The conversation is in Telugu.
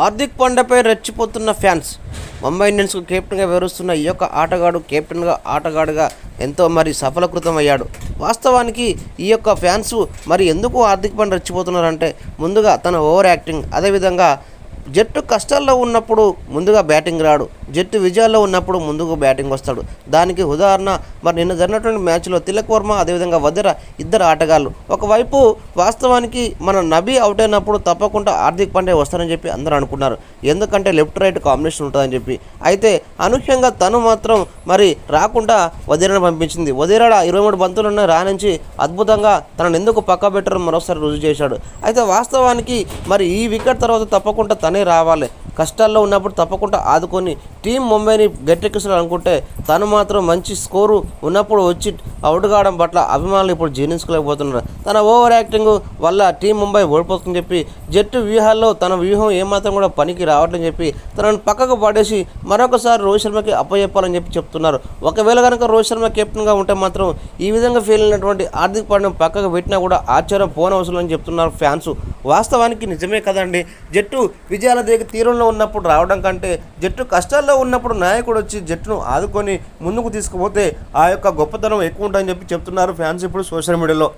హార్దిక్ పాండ్యాపై రెచ్చిపోతున్న ఫ్యాన్స్. ముంబై ఇండియన్స్కు కెప్టెన్గా వివరిస్తున్న ఈ యొక్క ఆటగాడు కెప్టెన్గా ఆటగాడుగా ఎంతో మరి సఫలకృతం అయ్యాడు వాస్తవానికి ఈ యొక్క ఫ్యాన్స్ మరి ఎందుకు హార్దిక్ పాండ్యా రెచ్చిపోతున్నారంటే ముందుగా తన ఓవర్ యాక్టింగ్ అదేవిధంగా జట్టు కష్టాల్లో ఉన్నప్పుడు ముందుగా బ్యాటింగ్ రాడు. జట్టు విజయాల్లో ఉన్నప్పుడు ముందుకు బ్యాటింగ్ వస్తాడు. దానికి ఉదాహరణ మరి నిన్న జరిగినటువంటి మ్యాచ్లో తిలక్ వర్మ అదేవిధంగా వదిర ఇద్దరు ఆటగాళ్ళు. ఒకవైపు వాస్తవానికి మన నబీ అవుట్ అయినప్పుడు తప్పకుండా హార్దిక్ పాండే వస్తారని చెప్పి అందరూ అనుకున్నారు. ఎందుకంటే లెఫ్ట్ రైట్ కాంబినేషన్ ఉంటుందని చెప్పి. అయితే అనూహ్యంగా తను మాత్రం మరి రాకుండా వదిరను పంపించింది. వదిరాడ ఇరవై మూడు బంతులున్న రాణించి అద్భుతంగా తనను ఎందుకు పక్క పెట్టారో మరోసారి రుజువు చేశాడు. అయితే వాస్తవానికి మరి ఈ వికెట్ తర్వాత తప్పకుండా తనే రావాలి. కష్టాల్లో ఉన్నప్పుడు తప్పకుండా ఆదుకొని టీం ముంబైని గట్టెక్కించాలనుకుంటే తను మాత్రం మంచి స్కోరు ఉన్నప్పుడు వచ్చి అవుట్ కావడం పట్ల అభిమానులు ఇప్పుడు జీర్ణించుకోలేకపోతున్నారు. తన ఓవర్ యాక్టింగ్ వల్ల టీం ముంబై ఓడిపోతుందని చెప్పి జట్టు వ్యూహాల్లో తన వ్యూహం ఏమాత్రం కూడా పనికి రావట్లని చెప్పి తనను పక్కకు పడేసి మరొకసారి రోహిత్ శర్మకి అప్పచెప్పాలని చెప్పి చెప్తున్నారు. ఒకవేళ కనుక రోహిత్ శర్మ కెప్టెన్గా ఉంటే మాత్రం ఈ విధంగా ఫీల్ అయినటువంటి హార్దిక్ పాండ్యం పక్కకు పెట్టినా కూడా ఆశ్చర్యం పోనవసరం అని చెప్తున్నారు ఫ్యాన్స్. వాస్తవానికి నిజమే కదండి జట్టు విజయాల దగ్గర తీరంలో ఉన్నప్పుడు రావడం కంటే జట్టు కష్టాల్లో ఉన్నప్పుడు నాయకుడు వచ్చి జట్టును ఆదుకొని ముందుకు తీసుకుపోతే ఆ యొక్క గొప్పతనం ఎక్కువ ఉంటుందని చెప్పి చెప్తున్నారు ఫ్యాన్స్ ఇప్పుడు సోషల్ మీడియాలో.